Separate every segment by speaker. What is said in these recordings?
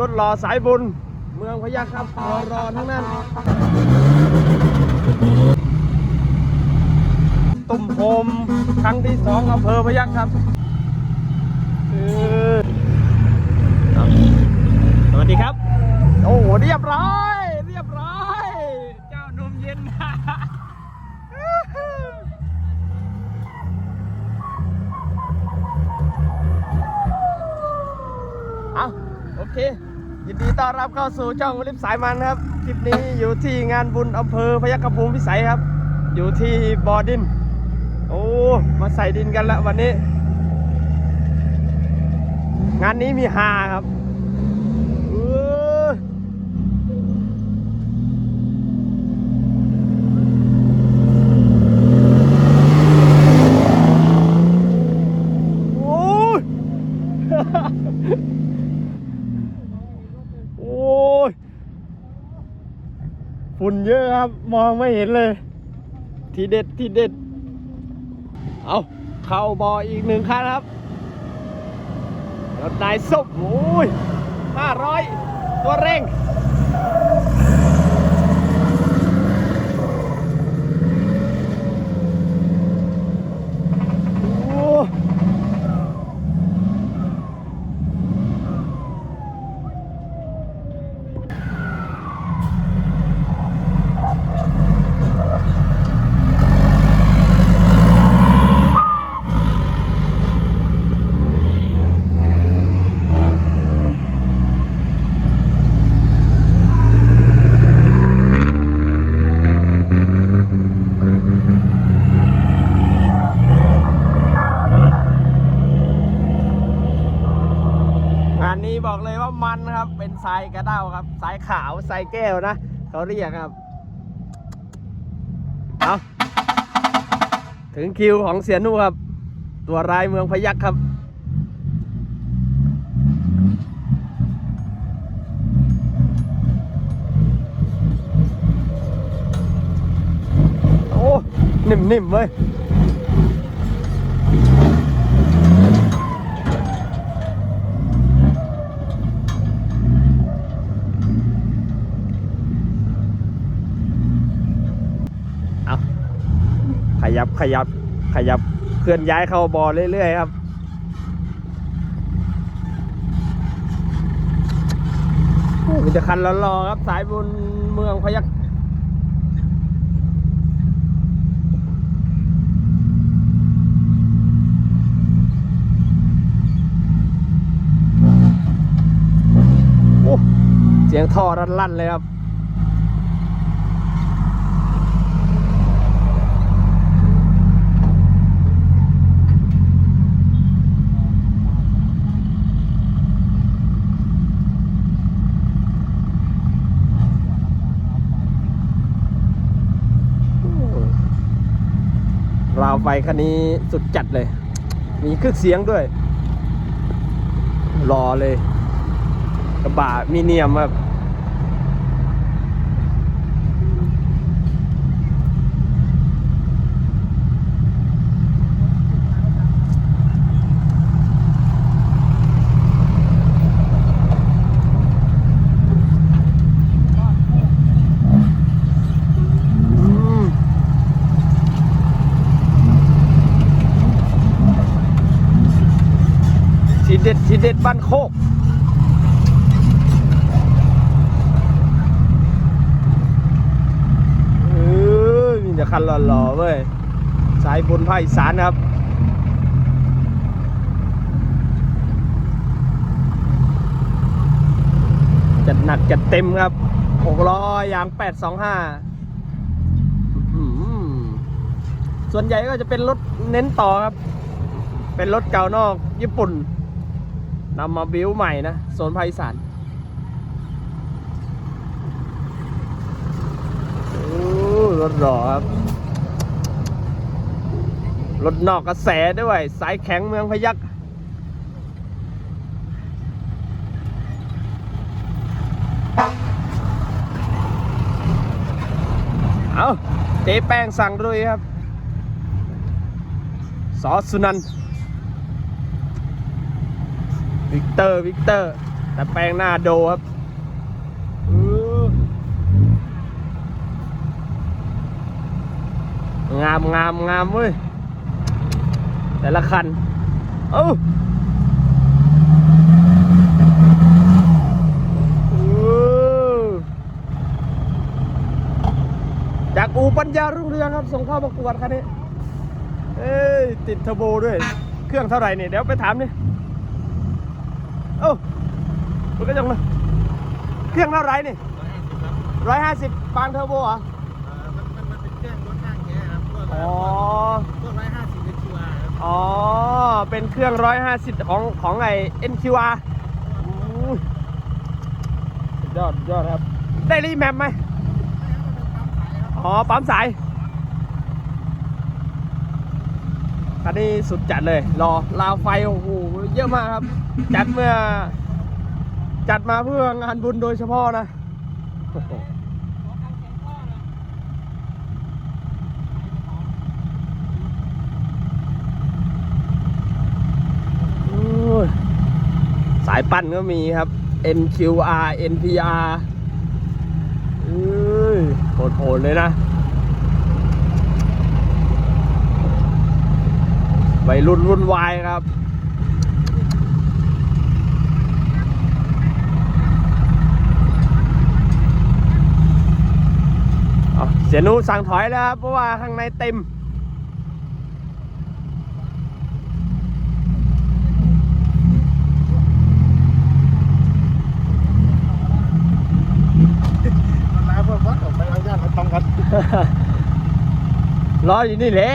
Speaker 1: รถรอสายบุญ เมืองพยัคฆ์ครับรอรอทั้งนั้น ตุ่มโฮมครั้งที่สองอำเภอพยัคฆ์ครับเออครับสวัสดีครับ โอ้เรียบร้อย เค ยินดีต้อนรับเข้าสู่ช่องวลิฟสายมันครับ คลิปนี้อยู่ที่งานบุญอำเภอพยัคฆภูมิพิสัยครับ อยู่ที่บ่อดิน โอ้ มาใส่ดินกันแล้ววันนี้ งานนี้มีฮาครับเออโอ้ย โอ้ย ฝุ่นเยอะครับ มองไม่เห็นเลย ทีเด็ดทีเด็ด เอาเข้าบออีกหนึ่งคันครับรถนายสุบโอ้ยห้าร้อยตัวเร่ง โอ้งานนี้บอกเลยว่ามันครับ เป็น ทรายกระเด้าครับทรายขาวทรายแก้วนะเขาเรียกครับเอาถึงคิวของเสียนุครับ ตัวรายเมืองพยัคฆ์ครับโอ้นิ่มๆเว้ย ยับขยับขยับเคลื่อนย้ายเข้าบอเรื่อยๆครับมีแต่คันรอๆครับ สายบุญเมืองพยัคฆ์โอ้เสียงท่อรั่นๆเลยครับ ราวไฟคันนี้สุดจัดเลย มีเครื่องเสียงด้วย รอเลย กระบะมีเนียมครับ อืม ที เด็ดทีเด็ดบ้านโคกเออมีแต่คันหล่อๆเว้ย สายบนภาคอีสานครับจัดหนักจัดเต็มครับหกล้อยางแปดสองห้าส่วนใหญ่ก็จะเป็นรถเน้นต่อครับ เป็นรถเก่านอกญี่ปุ่น นำมาบิวใหม่นะโซนภาคอีสานโอ้รถหล่อครับ รถนอกกระแสด้วย สายแข็งเมืองพยัคฆ์เอาเจ๊แป้งสั่งด้วยครับ สอสุนันท์ วิกเตอร์วิกเตอร์ แต่แปลงหน้าโดครับงามงามงามเว้ย แต่ละคัน เอ้าอู้จากอูปัญญารุ่งเรืองครับ ส่งเข้าประกวดคันนี้ เอ้ย ติดเทอร์โบด้วย เครื่องเท่าไหร่เนี่ย เดี๋ยวไปถามนี่ เอ้ามันก็ยังเลยเครื่องเท่าไหร่นี่ร้อยห้าสิบบางเทอร์โบเหรอ
Speaker 2: มันมันเป็นเครื่องรถนั่งเงี้ยครับพวก
Speaker 1: อ๋อ
Speaker 2: พวกร้อยห้าสิบเป็นคิวอาร์ครับ
Speaker 1: อ๋อ เป็นเครื่อง150ของของไอ NQR อู้สุดยอดสุดยอดครับ ได้รีแมปไหม อ๋อ ปั๊มสาย คันนี้สุดจัดเลย รอราวไฟโอ้โหเยอะมากครับ จัดเมื่อ จัดมาเพื่องานบุญโดยเฉพาะนะสายปั้นก็มีครับ NQR NPR เอ้ยโหดๆเลยนะ วัยรุ่นรุ่นวายครับเอาเสียหนูสั่งถอยแล้วครับ เพราะว่าข้างในเต็ม
Speaker 2: แล้วพวกวัดออกไปเอาญาติมาทำกัน
Speaker 1: รออยู่นี่แหละ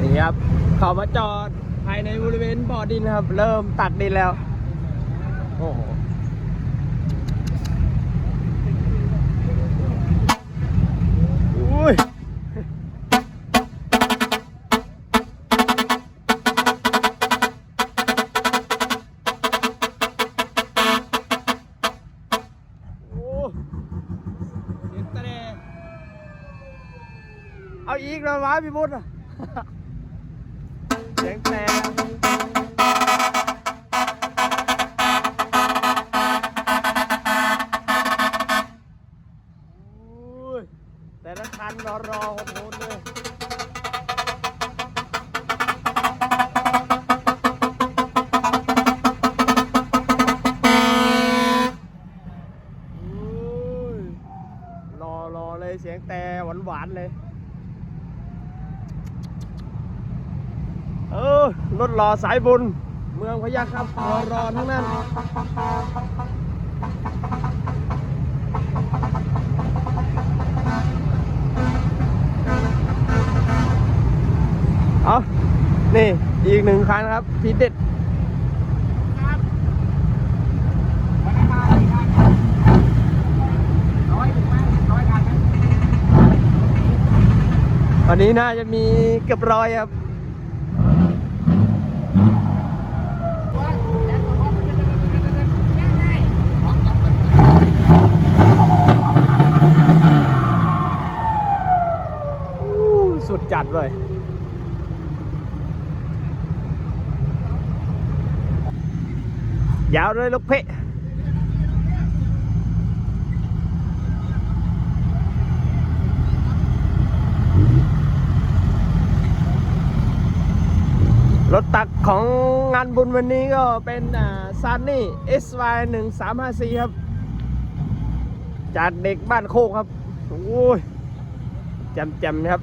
Speaker 1: นี่ครับ เขามาจอดภายในบริเวณบ่อดินครับ เริ่มตักดินแล้ว โอ้โหอุ้ย ละคันรอรอโหดๆเลยรอรอเลยเสียงแต่หวานหวานๆเลย เออรถรอสายบุญ เมืองพยัคฆ์ครับรอรอทั้งนั้น เอา นี่ อีกหนึ่งคันครับพีเด็ดวันนี้น่าจะมีเกือบร้อยครับอู้สุดจัดเลย ยาวเลยลูกเพะรถตักของงานบุญวันนี้ก็เป็นซานนี่ SY 1 3 5 4ครับ จากเด็กบ้านโคกครับ โอ้ยจำจำๆครับ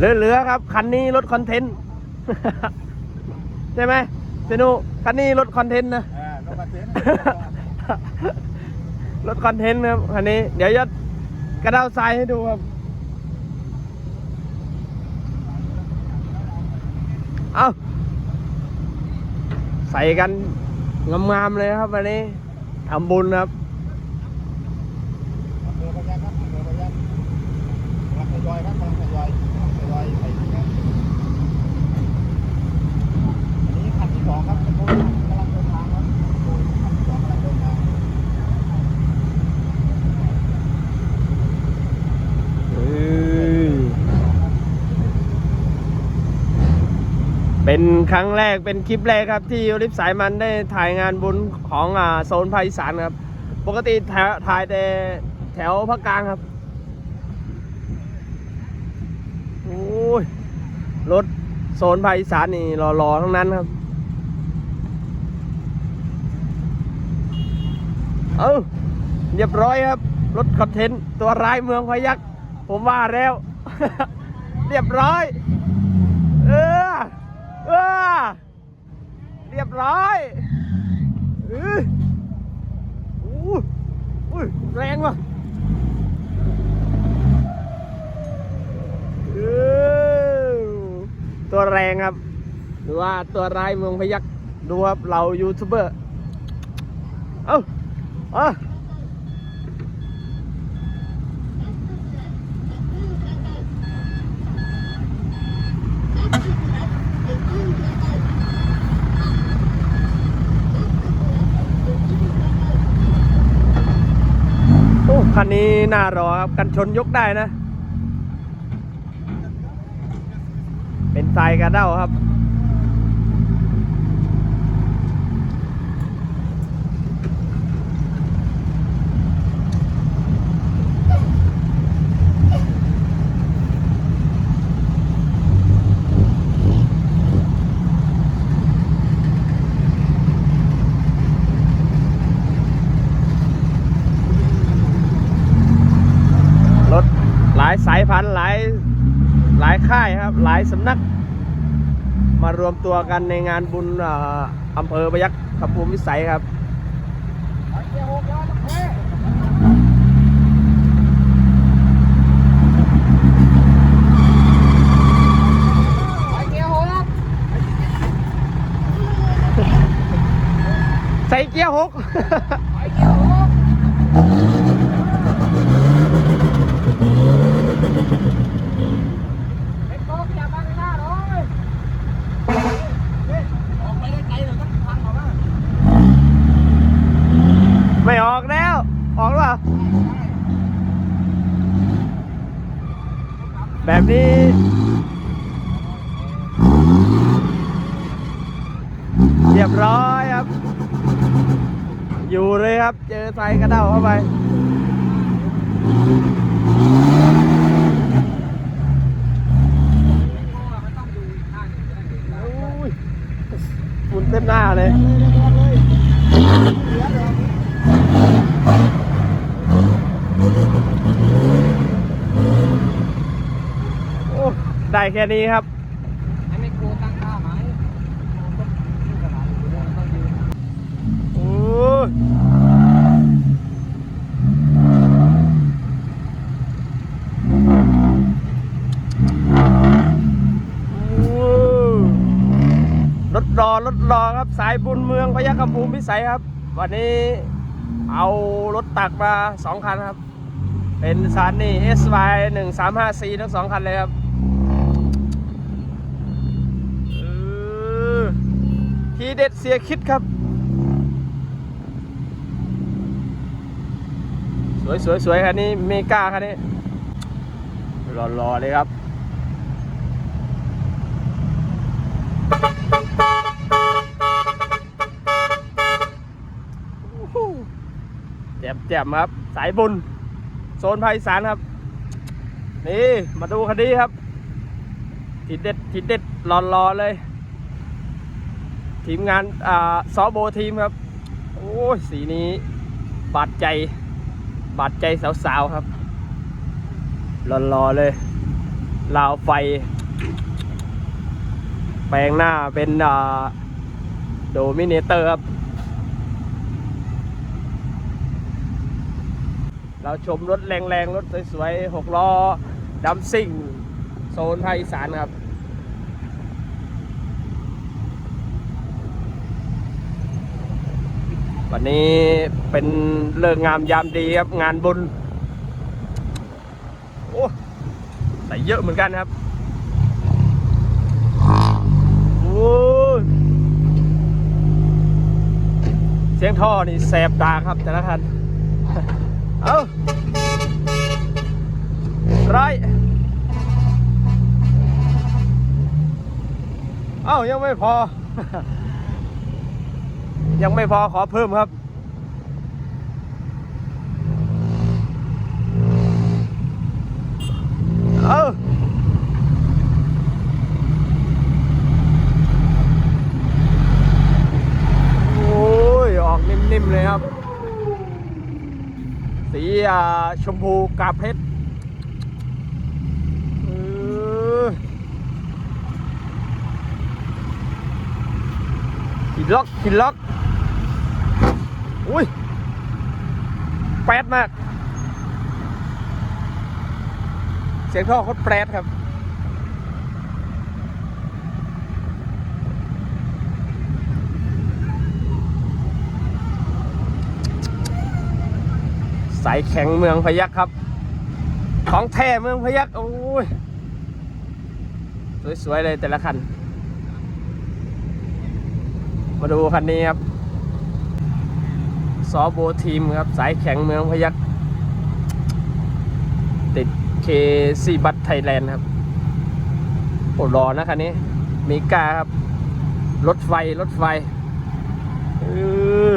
Speaker 1: เหลือๆครับ คันนี้รถคอนเทนต์ใช่ไหมเซนุคันนี้รถคอนเทนต์นะ
Speaker 2: อ่าต้องมาเซ็น
Speaker 1: รถคอนเทนต์ครับคันนี้ เดี๋ยวจะกระเด้าทรายให้ดูครับ เอาใส่กันงามๆเลยครับวันนี้ทำบุญครับ
Speaker 2: อำเภอพยัคฆ์ครับอำเภอพยัคฆ์กำลังทยอยครับกำลังทยอยทยอยไปที่ครับอันนี้คันที่สองครับเป็นโบนกำลังเดินทางครับโบนคันที่สองกำลังเดินทาง
Speaker 1: เป็นครั้งแรกเป็นคลิปแรกครับ ที่ลิฟสายมันได้ถ่ายงานบุญของอ่าโซนภาคอีสานครับ ปกติถ่ายแต่แถวภาคกลางครับโอ้ยรถโซนภาคอีสานนี่รอๆทั้งนั้นครับ เออเรียบร้อยครับ รถคอนเทนต์ตัวร้ายเมืองพยักผมว่าแล้ว เรียบร้อย เออเรียบร้อยเอออู้อุ้ยแรงว่ะเออตัวแรงครับ หรือว่าตัวร้ายเมืองพยักดูครับเรายูทูบเบอร์ เอ้าเอะ คันนี้น่ารอครับ กันชนยกได้นะ เป็นทรายกระเด้าครับ รถ หลายสายพันธุ์หลายหลายค่ายครับ หลายสำนัก มารวมตัวกันในงานบุญอำเภอพยัคฆ์คำภูมิวิสัยครับใส่เกียร์หกไม่ออกแล้ว ออกหรือเปล่า แบบนี้ เรียบร้อยครับ อยู่เลยครับ เจอไฟกระเด้าเข้าไป ฝุ่นเต็มหน้าเลย โอ้ ได้แค่นี้ครับโอ้ยรถรอรถรอครับสายบุญเมืองพยัคฆภูมิพิสัยครับ วันนี้เอารถตักมาสองคันครับ เป็นซานนี่ SY 1 3 5 4ทั้งสองคันเลยครับเออ ทีเด็ดเสียคิดครับ สวยสวยสวยคันนี้เมกาคันนี้รอรอเลยครับแจ่มแจ่มครับ สายบุญ โซนภาคอีสานครับ นี่ มาดูคันนี้ครับ ทีเด็ดทีเด็ดรอรอเลย ทีมงานอ่าซอโบทีมครับ โอ้ยสีนี้บาดใจ บาดใจสาวๆครับรอๆเลยลาวไฟ แปลงหน้าเป็นอ่าโดมิเนเตอร์ครับ เราชมรถแรงๆ รถสวยๆหกล้อดำซิ่ง โซนภาคอีสานครับ วันนี้เป็นเลิกงามยามดีครับ งานบุญโอ้ใส่เยอะเหมือนกันครับโอ้เสียงท่อนี่แสบตาครับแต่ละคันเอาไรเอ้ายังไม่พอ ยังไม่พอขอเพิ่มครับ เออโอ้ยออกนิ่มๆเลยครับ สีชมพูกาเพชรหินล็อกหินล็อก อุ้ยแปดมาก เสียงท่อโคตรแปดครับสายแข็งเมืองพยัคฆ์ครับ ของแท้เมืองพยัคฆ์โอ้ย สวยๆเลยแต่ละคัน มาดูคันนี้ครับ ซอโบทีมครับ สายแข็งเมืองพยัคฆ์ติดเคซีบัตไทยแลนด์ครับโอ้รอนะคันนี้มีกาครับ รถไฟ รถไฟเออ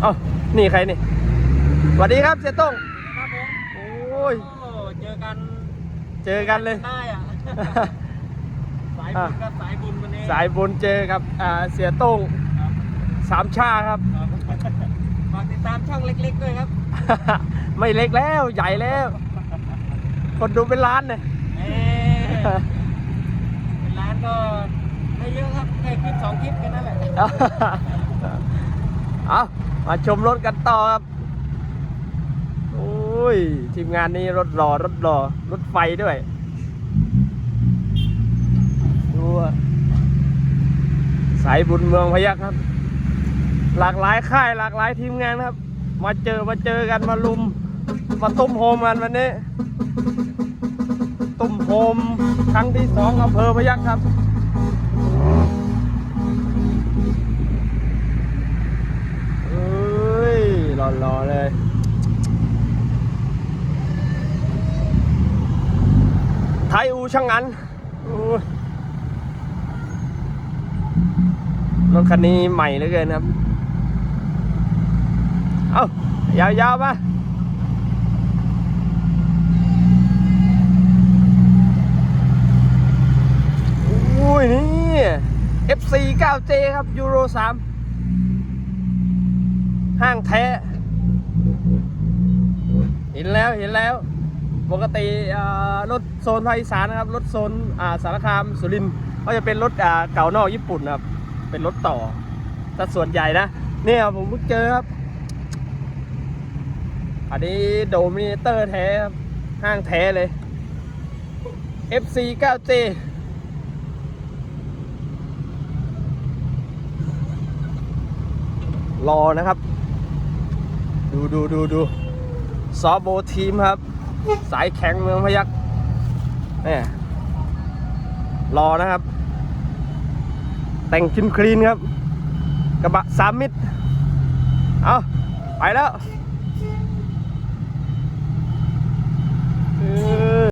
Speaker 1: เอ้านี่ใครนี่สวัสดีครับเสียต้ง
Speaker 3: ครับผม
Speaker 1: โอ้ย
Speaker 3: โอ้เจอกัน
Speaker 1: เจอกันเลย
Speaker 3: ได้อะสายบุญครับสายบุญวันนี้
Speaker 1: สายบุญเจอกับอ่าเสียโต้ง
Speaker 3: ครับ
Speaker 1: สามชาครับ
Speaker 3: ครับ ฝากติดตามช่องเล็กๆด้วยครับ
Speaker 1: ไม่เล็กแล้วใหญ่แล้ว คนดูเป็นล้านเลย
Speaker 3: เอ๊ะเป็นร้านก็ไม่เยอะครับแค่คลิปสองคลิปแค่นั้นแหละ
Speaker 1: เอามาชมรถกันต่อครับโอ้ยทีมงานนี้รถรอรถรอรถไฟด้วยดูอะสายบุญเมืองพยัคฆ์ครับ หลากหลายค่ายหลากหลายทีมงานครับ มาเจอมาเจอกันมาลุม มาตุ้มโฮมกันวันนี้ ตุ้มโฮมครั้งที่สองอำเภอพยัคฆ์ครับเอ้ยหล่อๆเลยไทยอูช่างอันรถคันนี้ใหม่เหลือเกินครับ เอายาวๆมาอุ้ยนี่ FC 9J ครับยูโร3ห้างแท้ เห็นแล้วเห็นแล้ว ปกติรถโซนภาคอีสานนะครับ รถโซนาสารคามสุรินทร์ก็จะเป็นรถเก่านอกญี่ปุ่นครับ เป็นรถต่อถ้าส่วนใหญ่นะ เนี่ยผมเพิ่งเจอครับ อันนี้โดมิเนเตอร์แท้ครับ ห้างแท้เลย FC 9J รอนะครับ ดูดูดูดูซอโบทีมครับ สายแข็งเมืองพยัคฆ์เนี่ยรอนะครับ แต่งคินคลีนครับ กระบะสามมิตร เอาไปแล้ว เออ